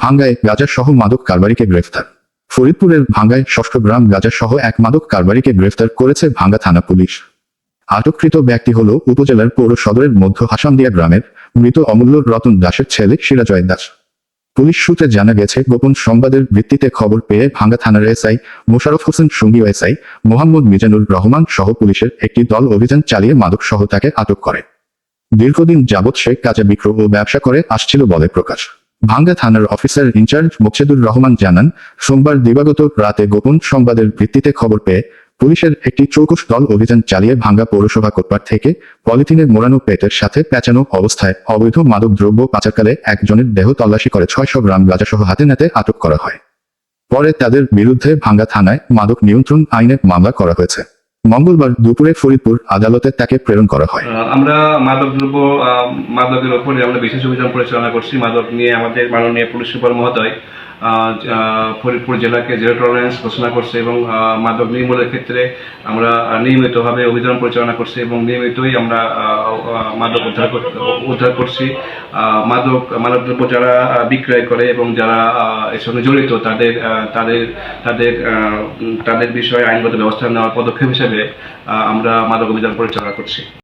ভাঙ্গায় সহ মাদক কারবারিকে গ্রেফতার। ফরিদপুরের ভাঙ্গায় ষষ্ঠ গ্রাম সহ এক মাদক কারবারিকে গ্রেফতার করেছে ভাঙ্গা থানা পুলিশ। আটককৃত ব্যক্তি হল উপজেলার পৌর সদরের মধ্য হাসামদিয়া গ্রামের মৃত অমূল্য রতন দাসের ছেলে শিরাজয় দাস। পুলিশ সূত্রে জানা গেছে, গোপন সংবাদের ভিত্তিতে খবর পেয়ে ভাঙ্গা থানার এসআই মোশারফ হোসেন সঙ্গী এসআই মোহাম্মদ মিজানুর রহমান সহ পুলিশের একটি দল অভিযান চালিয়ে মাদক সহ তাকে আটক করে। দীর্ঘদিন যাবৎ সে কাজে বিক্রয় ও ব্যবসা করে, আসছিল বলে প্রকাশ। ভাঙ্গা থানার অফিসার ইনচার্জ মোকসেদুর রহমান জানান, সোমবার দিবাগত রাতে গোপন সংবাদের ভিত্তিতে খবর পেয়ে পুলিশের একটি চৌকস দল অভিযান চালিয়ে ভাঙ্গা পৌরসভা কোটপাট থেকে পলিথিনের মোড়ানো পেটের সাথে পেঁচানো অবস্থায় অবৈধ মাদক দ্রব্য পাচারকালে একজনের দেহ তল্লাশি করে ছয়শো গ্রাম গাঁজাসহ হাতে নাতে আটক করা হয়। পরে তাদের বিরুদ্ধে ভাঙ্গা থানায় মাদক নিয়ন্ত্রণ আইনে মামলা করা হয়েছে। মঙ্গলবার দুপুরে ফরিদপুর আদালতে তাকে প্রেরণ করা হয়। আমরা মাদক দ্রব্য মাদকের ওপরে আমরা বিশেষ অভিযান পরিচালনা করছি, মাদক নিয়ে আমাদের মাননীয় পুলিশ সুপার মহোদয় ফরিদপুর জেলাকে জিরো টলারেন্স ঘোষণা করছে এবং মাদক নির্মূলের ক্ষেত্রে আমরা নিয়মিতভাবে অভিযান পরিচালনা করছি এবং নিয়মিতই আমরা মাদক উদ্ধার উদ্ধার করছি। মাদক, মাদকদ্রব্য যারা বিক্রয় করে এবং যারা এর সঙ্গে জড়িত তাদের তাদের তাদের তাদের বিষয়ে আইনগত ব্যবস্থা নেওয়ার পদক্ষেপ হিসেবে আমরা মাদক অভিযান পরিচালনা করছি।